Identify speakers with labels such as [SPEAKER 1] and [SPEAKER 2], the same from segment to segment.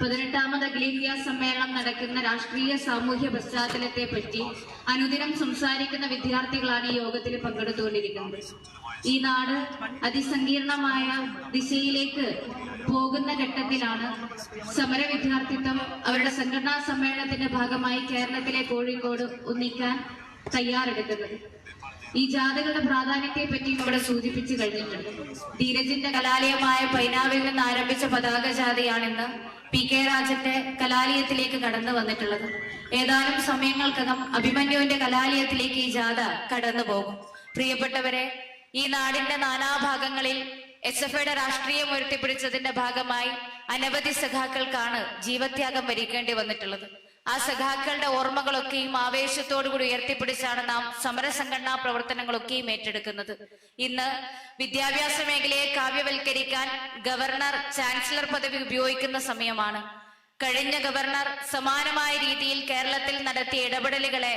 [SPEAKER 1] പതിനെട്ടാമത് അഖിലേന്ത്യാ സമ്മേളനം നടക്കുന്ന രാഷ്ട്രീയ സാമൂഹ്യ പശ്ചാത്തലത്തെ പറ്റി അനുദിനം സംസാരിക്കുന്ന വിദ്യാർത്ഥികളാണ് ഈ യോഗത്തിൽ പങ്കെടുത്തുകൊണ്ടിരിക്കുന്നത്. ഈ നാട് അതിസങ്കീർണമായ ദിശയിലേക്ക് പോകുന്ന ഘട്ടത്തിലാണ് സമര വിദ്യാർത്ഥിത്വം അവരുടെ സംഘടനാ സമ്മേളനത്തിന്റെ ഭാഗമായി കേരളത്തിലെ കോഴിക്കോട് ഒന്നിക്കാൻ തയ്യാറെടുക്കുന്നത്. ഈ ജാഥകളുടെ പ്രാധാന്യത്തെ പറ്റിയും ഇവിടെ സൂചിപ്പിച്ചു കഴിഞ്ഞിട്ടുണ്ട്. ധീരജിന്റെ കലാലയമായ പൈനാവിൽ നിന്ന് ആരംഭിച്ച പതാക ജാഥയാണിന്ന് പി കെ രാജന്റെ കലാലയത്തിലേക്ക് കടന്നു വന്നിട്ടുള്ളത്. ഏതാനും സമയങ്ങൾക്കകം അഭിമന്യുവിന്റെ കലാലയത്തിലേക്ക് ഈ ജാഥ കടന്നു പോകും. പ്രിയപ്പെട്ടവരെ ഈ നാടിന്റെ നാനാഭാഗങ്ങളിൽ എസ് എഫ് ഐയുടെ രാഷ്ട്രീയം ഉയർത്തിപ്പിടിച്ചതിന്റെ ഭാഗമായി അനവധി സഖാക്കൾക്കാണ് ജീവത്യാഗം വരിക്കേണ്ടി വന്നിട്ടുള്ളത്. ആ സഖാക്കളുടെ ഓർമ്മകളൊക്കെയും ആവേശത്തോടുകൂടി ഉയർത്തിപ്പിടിച്ചാണ് നാം സമരസംഘടനാ പ്രവർത്തനങ്ങളൊക്കെയും ഏറ്റെടുക്കുന്നത്. ഇന്ന് വിദ്യാഭ്യാസ മേഖലയെ കാവ്യവൽക്കരിക്കാൻ ഗവർണർ ചാൻസലർ പദവി ഉപയോഗിക്കുന്ന സമയമാണ്. കഴിഞ്ഞ ഗവർണർ സമാനമായ രീതിയിൽ കേരളത്തിൽ നടത്തിയ ഇടപെടലുകളെ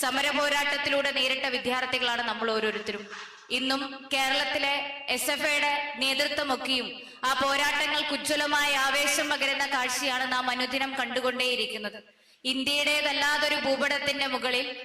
[SPEAKER 1] സമര പോരാട്ടത്തിലൂടെ നേരിട്ട വിദ്യാർത്ഥികളാണ് നമ്മൾ ഓരോരുത്തരും. ഇന്നും കേരളത്തിലെ എസ് എഫ് ഐയുടെ നേതൃത്വമൊക്കെയും ആ പോരാട്ടങ്ങൾക്ക് ഉജ്ജ്വലമായ ആവേശം പകരുന്ന കാഴ്ചയാണ് നാം അനുദിനം കണ്ടുകൊണ്ടേയിരിക്കുന്നത്. ഇന്ത്യയുടേതല്ലാതൊരു ഭൂപടത്തിന്റെ മുകളിൽ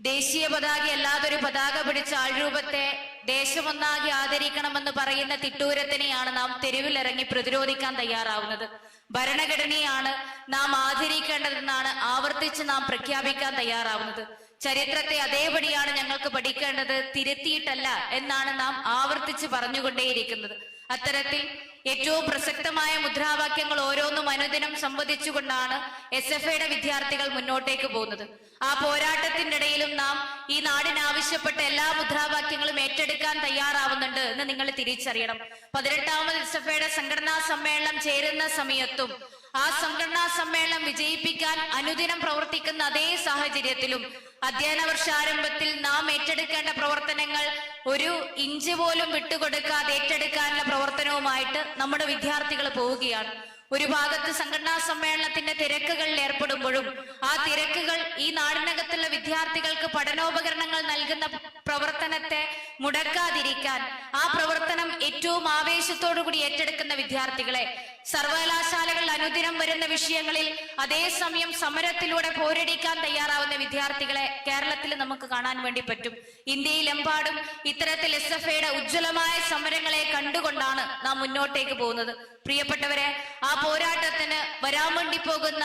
[SPEAKER 1] ദേശീയ പതാക അല്ലാതൊരു പതാക പിടിച്ച ആൾരൂപത്തെ ദേശമൊന്നാകെ ആദരിക്കണമെന്ന് പറയുന്ന തിട്ടൂരത്തിനെയാണ് നാം തെരുവിലിറങ്ങി പ്രതിരോധിക്കാൻ തയ്യാറാവുന്നത്. ഭരണഘടനയാണ് നാം ആദരിക്കേണ്ടതെന്നാണ് ആവർത്തിച്ച് നാം പ്രഖ്യാപിക്കാൻ തയ്യാറാവുന്നത്. ചരിത്രത്തെ അതേപടിയാണ് ഞങ്ങൾക്ക് പഠിക്കേണ്ടത് തിരുത്തിയിട്ടല്ല എന്നാണ് നാം ആവർത്തിച്ച് പറഞ്ഞുകൊണ്ടേയിരിക്കുന്നത്. അത്തരത്തിൽ ഏറ്റവും പ്രസക്തമായ മുദ്രാവാക്യങ്ങൾ ഓരോന്നും അനുദിനം സംവദിച്ചുകൊണ്ടാണ് എസ് എഫ് ഐയുടെ വിദ്യാർത്ഥികൾ മുന്നോട്ടേക്ക് പോകുന്നത്. ആ പോരാട്ടത്തിനിടയിലും നാം ഈ നാടിനാവശ്യപ്പെട്ട എല്ലാ മുദ്രാവാക്യങ്ങളും ഏറ്റെടുക്കാൻ തയ്യാറാവുന്നുണ്ട് എന്ന് നിങ്ങൾ തിരിച്ചറിയണം. പതിനെട്ടാമത് എസ് എഫ് ഐയുടെ സംഘടനാ സമ്മേളനം ചേരുന്ന സമയത്തും ആ സംഘടനാ സമ്മേളനം വിജയിപ്പിക്കാൻ അനുദിനം പ്രവർത്തിക്കുന്ന അതേ സാഹചര്യത്തിലും അധ്യയന വർഷാരംഭത്തിൽ നാം ഏറ്റെടുക്കേണ്ട പ്രവർത്തനങ്ങൾ ഒരു ഇഞ്ച് പോലും വിട്ടുകൊടുക്കാതെ ഏറ്റെടുക്കാനുള്ള പ്രവർത്തനവുമായിട്ട് നമ്മുടെ വിദ്യാർത്ഥികൾ പോവുകയാണ്. ഒരു ഭാഗത്ത് സംഘടനാ സമ്മേളനത്തിന്റെ തിരക്കുകളിൽ ഏർപ്പെടുമ്പോഴും ആ തിരക്കുകൾ ഈ നാടിനകത്തുള്ള വിദ്യാർത്ഥികൾക്ക് പഠനോപകരണങ്ങൾ നൽകുന്ന പ്രവർത്തനത്തെ മുടക്കാതിരിക്കാൻ ആ പ്രവർത്തനം ഏറ്റവും ആവേശത്തോടു കൂടി ഏറ്റെടുക്കുന്ന വിദ്യാർത്ഥികളെ സർവകലാശാലകളിൽ അനുദിനം വരുന്ന വിഷയങ്ങളിൽ അതേസമയം സമരത്തിലൂടെ പോരടിക്കാൻ തയ്യാറാവുന്ന വിദ്യാർത്ഥികളെ കേരളത്തിൽ നമുക്ക് കാണാൻ വേണ്ടി പറ്റും. ഇന്ത്യയിലെമ്പാടും ഇത്തരത്തിൽ എസ് എഫ് ഐയുടെ ഉജ്ജ്വലമായ സമരങ്ങളെ കണ്ടുകൊണ്ടാണ് നാം മുന്നോട്ടേക്ക് പോകുന്നത്. പ്രിയപ്പെട്ടവരെ ആ പോരാട്ടത്തിന് വരാൻ വേണ്ടി പോകുന്ന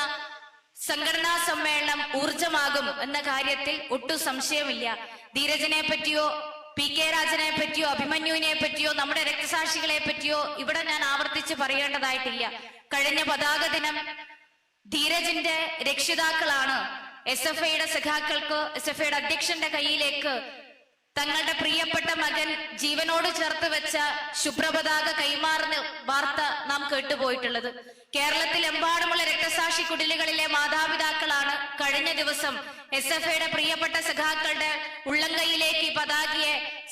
[SPEAKER 1] സംഘടനാ സമ്മേളനം ഊർജമാകും എന്ന കാര്യത്തിൽ ഒട്ടും സംശയമില്ല. ധീരജനെ പറ്റിയോ പി കെ രാജനെ പറ്റിയോ അഭിമന്യുവിനെ പറ്റിയോ നമ്മുടെ രക്തസാക്ഷികളെ പറ്റിയോ ഇവിടെ ഞാൻ ആവർത്തിച്ച് പറയേണ്ടതായിട്ടില്ല. കഴിഞ്ഞ പതാക ദിനം ധീരജിന്റെ രക്ഷിതാക്കളാണ് എസ് എഫ് ഐയുടെ സഖാക്കൾക്ക് എസ് എഫ് ഐയുടെ അധ്യക്ഷന്റെ കയ്യിലേക്ക് തങ്ങളുടെ പ്രിയപ്പെട്ട മകൻ ജീവനോട് ചേർത്ത് വെച്ച ശുഭ്രപതാക കൈമാറുന്ന വാർത്ത നാം കേട്ടുപോയിട്ടുള്ളത്. കേരളത്തിലെമ്പാടുമുള്ള രക്തസാക്ഷി കുടിലുകളിലെ മാതാപിതാക്കളാണ് കഴിഞ്ഞ ദിവസം എസ് എഫ് ഐയുടെ പ്രിയപ്പെട്ട സഖാക്കളുടെ ഉള്ളംകൈയിലേക്ക് ഈ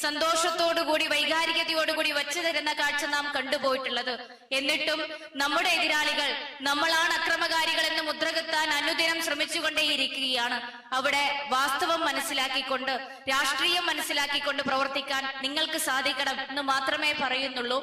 [SPEAKER 1] സന്തോഷത്തോടുകൂടി വൈകാരികതയോടുകൂടി വച്ചു തരുന്ന കാഴ്ച നാം കണ്ടുപോയിട്ടുള്ളത്. എന്നിട്ടും നമ്മുടെ എതിരാളികൾ നമ്മളാണ് അക്രമകാരികൾ എന്ന് മുദ്രകുത്താൻ അനുദിനം ശ്രമിച്ചുകൊണ്ടേയിരിക്കുകയാണ്. അവിടെ വാസ്തവം മനസ്സിലാക്കിക്കൊണ്ട് രാഷ്ട്രീയം മനസ്സിലാക്കിക്കൊണ്ട് പ്രവർത്തിക്കാൻ നിങ്ങൾക്ക് സാധിക്കണം എന്ന് മാത്രമേ പറയുന്നുള്ളൂ.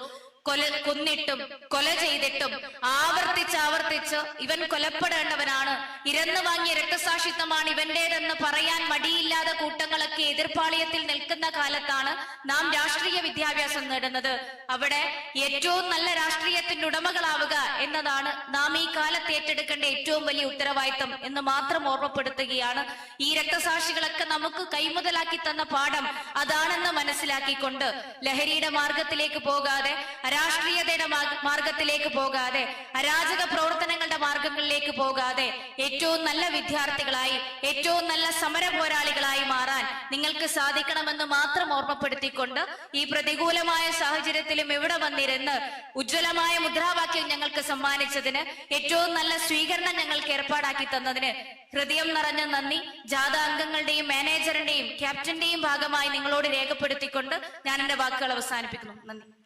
[SPEAKER 1] കൊല കൊന്നിട്ടും കൊല ചെയ്തിട്ടും ആവർത്തിച്ച് ആവർത്തിച്ച് ഇവൻ കൊലപ്പെടേണ്ടവനാണ്. ഇരന്നു വാങ്ങിയ രക്തസാക്ഷിത്വമാണ് ഇവന്റേതെന്ന് പറയാൻ മടിയില്ലാതെ കൂട്ടങ്ങളൊക്കെ എതിർപ്പാളയത്തിൽ നിൽക്കുന്ന കാലത്താണ് നാം രാഷ്ട്രീയ വിദ്യാഭ്യാസം നേടുന്നത്. അവിടെ ഏറ്റവും നല്ല രാഷ്ട്രീയത്തിന്റെ ഉടമകളാവുക എന്നതാണ് നാം ഈ കാലത്ത് ഏറ്റെടുക്കേണ്ട ഏറ്റവും വലിയ ഉത്തരവാദിത്തം എന്ന് മാത്രം ഓർമ്മപ്പെടുത്തുകയാണ്. ഈ രക്തസാക്ഷികളൊക്കെ നമുക്ക് കൈമുതലാക്കി തന്ന പാഠം അതാണെന്ന് മനസ്സിലാക്കിക്കൊണ്ട് ലഹരിയുടെ മാർഗത്തിലേക്ക് പോകാതെ അരാഷ്ട്രീയതയുടെ മാർഗ- മാർഗത്തിലേക്ക് പോകാതെ അരാജക പ്രവർത്തനങ്ങളുടെ മാർഗങ്ങളിലേക്ക് പോകാതെ ഏറ്റവും നല്ല വിദ്യാർത്ഥികളായി ഏറ്റവും നല്ല സമര പോരാളികളായി മാറാൻ നിങ്ങൾക്ക് സാധിക്കണമെന്ന് മാത്രം ഓർമ്മപ്പെടുത്തിക്കൊണ്ട് ഈ പ്രതികൂലമായ സാഹചര്യത്തിലും എവിടെ വന്നിരുന്ന് ഉജ്ജ്വലമായ മുദ്രാവാക്യം ഞങ്ങൾക്ക് സമ്മാനിച്ചതിന് ഏറ്റവും നല്ല സ്വീകരണം ഞങ്ങൾക്ക് ഏർപ്പാടാക്കി തന്നതിന് ഹൃദയം നിറഞ്ഞ നന്ദി. ജാഥ അംഗങ്ങളുടെയും മാനേജറിന്റെയും ക്യാപ്റ്റന്റെയും ഭാഗമായി നിങ്ങളോട് രേഖപ്പെടുത്തിക്കൊണ്ട് ഞാൻ എന്റെ വാക്കുകൾ അവസാനിപ്പിക്കുന്നു. നന്ദി.